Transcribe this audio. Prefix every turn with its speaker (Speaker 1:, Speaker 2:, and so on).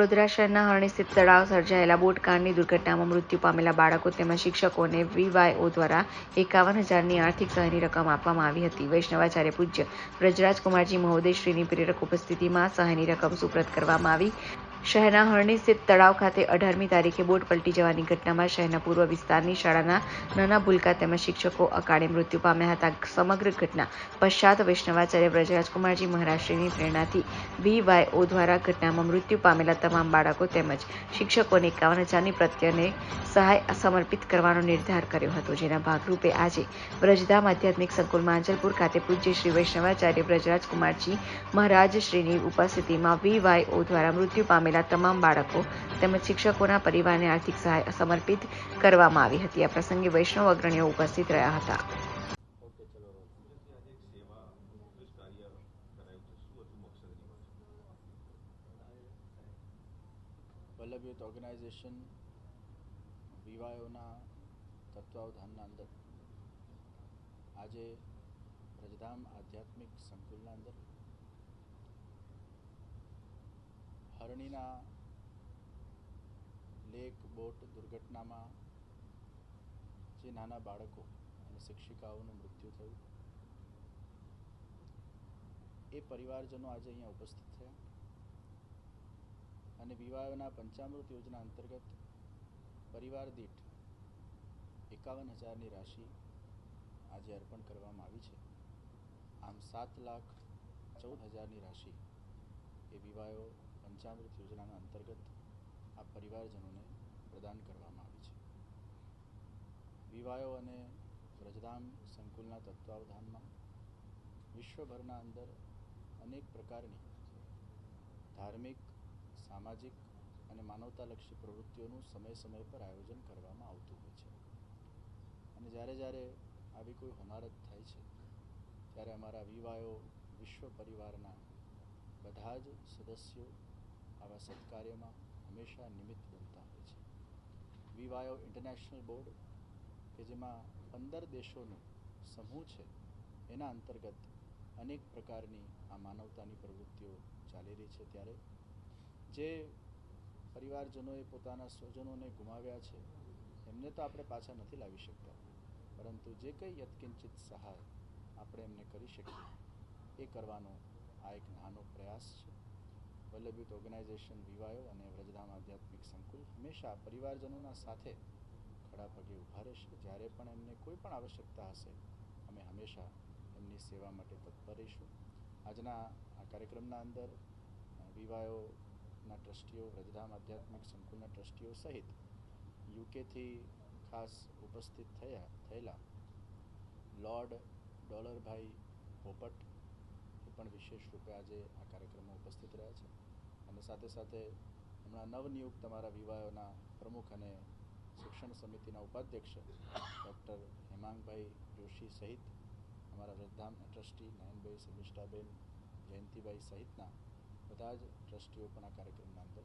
Speaker 1: વડોદરા શહેરના હરણી સ્થિત તળાવ સર્જાયેલા બોટકાંડની દુર્ઘટનામાં મૃત્યુ પામેલા બાળકો તેમજ શિક્ષકોને વીવાયઓ દ્વારા એકાવન હજારની આર્થિક સહાયની રકમ આપવામાં આવી હતી. વૈષ્ણવાચાર્ય પૂજ્ય વ્રજરાજકુમારજી મહોદય શ્રીની પ્રેરક ઉપસ્થિતિમાં સહાયની રકમ સુપ્રત કરવામાં આવી. શહેરના હરણી સ્થિત તળાવ ખાતે અઢારમી તારીખે બોટ પલટી જવાની ઘટનામાં શહેરના પૂર્વ વિસ્તારની શાળાના નાના ભૂલકા તેમજ શિક્ષકો અકાળે મૃત્યુ પામ્યા હતા. સમગ્ર ઘટના પશ્ચાત વૈષ્ણવાચાર્ય વ્રજરાજકુમારજી મહારાષ્ટ્રની પ્રેરણાથી વીવાયઓ દ્વારા ઘટનામાં મૃત્યુ પામેલા તમામ બાળકો તેમજ શિક્ષકોને એકાવન હજારની પ્રત્યેને સહાય સમર્પિત કરવાનો નિર્ધાર કર્યો હતો. જેના ભાગરૂપે આજે વ્રજધામ આધ્યાત્મિક સંકુલ માંજલપુર ખાતે પૂજ્ય શ્રી વૈષ્ણવાચાર્ય વ્રજરાજકુમારજી મહારાજ શ્રીની ઉપસ્થિતિમાં વીવાયઓ દ્વારા મૃત્યુ પામેલા તમામ બાળકો તેમજ શિક્ષકોના પરિવારને આર્થિક સહાય સમર્પિત કરવામાં આવી હતી. આ પ્રસંગે વૈષ્ણવ અગ્રણીઓ ઉપસ્થિત રહ્યા હતા.
Speaker 2: વલ્લભ યુથ ઓર્ગેનાઇઝેશન વિવાયોના તત્વાવધાનના અંદર આજે રજધામ આધ્યાત્મિક સંકુલના અંદર હરણીના લેક બોટ દુર્ઘટનામાં જે નાના બાળકો અને શિક્ષિકાઓનું મૃત્યુ થયું. એ પરિવારજનો આજે અહીંયા ઉપસ્થિત થયા અને વિવાહના પંચામૃત યોજના અંતર્ગત પરિવાર દીઠ એકાવન હજારની રાશિ આજે અર્પણ કરવામાં આવી છે. આમ સાત લાખ ચૌદ હજારની રાશિ એ વિવાહો પંચામૃત યોજનાના અંતર્ગત આ પરિવારજનોને પ્રદાન કરવામાં આવી છે. વિવાયો અને વ્રજધામ સંકુલના તત્વાવધાનમાં વિશ્વભરના અંદર અનેક પ્રકારની ધાર્મિક, સામાજિક અને માનવતાલક્ષી પ્રવૃત્તિઓનું સમય સમય પર આયોજન કરવામાં આવતું હોય છે. અને જ્યારે જ્યારે આવી કોઈ હોનારત થાય છે, ત્યારે અમારા વિવાયો વિશ્વ પરિવારના બધા જ સદસ્યો આવા સત્કાર્યમાં હંમેશા નિમિત્ત બનતા હોય છે. વિવાયો ઇન્ટરનેશનલ બોર્ડ કે જેમાં પંદર દેશોનું સમૂહ છે, એના અંતર્ગત અનેક પ્રકારની આ માનવતાની પ્રવૃત્તિઓ ચાલી રહી છે ત્યારે. જે પરિવારજનોએ પોતાના સ્વજનોને ગુમાવ્યા છે, એમને તો આપણે પાછા નથી લાવી શકતા. પરંતુ જે કંઈ યત્કિંચિત સહાય આપણે એમને કરી શકીએ, એ કરવાનો આ એક નાનો પ્રયાસ છે. વલ્લભ યુથ ઓર્ગેનાઇઝેશન વિવાયો અને વ્રજધામ આધ્યાત્મિક સંકુલ હંમેશા પરિવારજનોના સાથે ખડા પગે ઊભા રહેશે. જ્યારે પણ એમને કોઈ પણ આવશ્યકતા હશે, અમે હંમેશા એમની સેવા માટે તત્પર રહીશું. આજના આ કાર્યક્રમના અંદર વિવાયોના ટ્રસ્ટીઓ, વ્રજધામ આધ્યાત્મિક સંકુલના ટ્રસ્ટીઓ સહિત યુકેથી ખાસ ઉપસ્થિત થયા, થયેલા લોર્ડ ડોલરભાઈ પોપટ પણ વિશેષ રૂપે આજે આ કાર્યક્રમમાં ઉપસ્થિત રહ્યા છે. અને સાથે સાથે હમણાં નવનિયુક્ત અમારા વિવાહોના પ્રમુખ અને શિક્ષણ સમિતિના ઉપાધ્યક્ષ ડૉક્ટર હેમાંગભાઈ જોશી સહિત અમારા વૃદ્ધામના ટ્રસ્ટી નયનભાઈ શમિષ્ઠાબેન જયંતિભાઈ સહિતના બધા જ ટ્રસ્ટીઓ પણ આ કાર્યક્રમના અંદર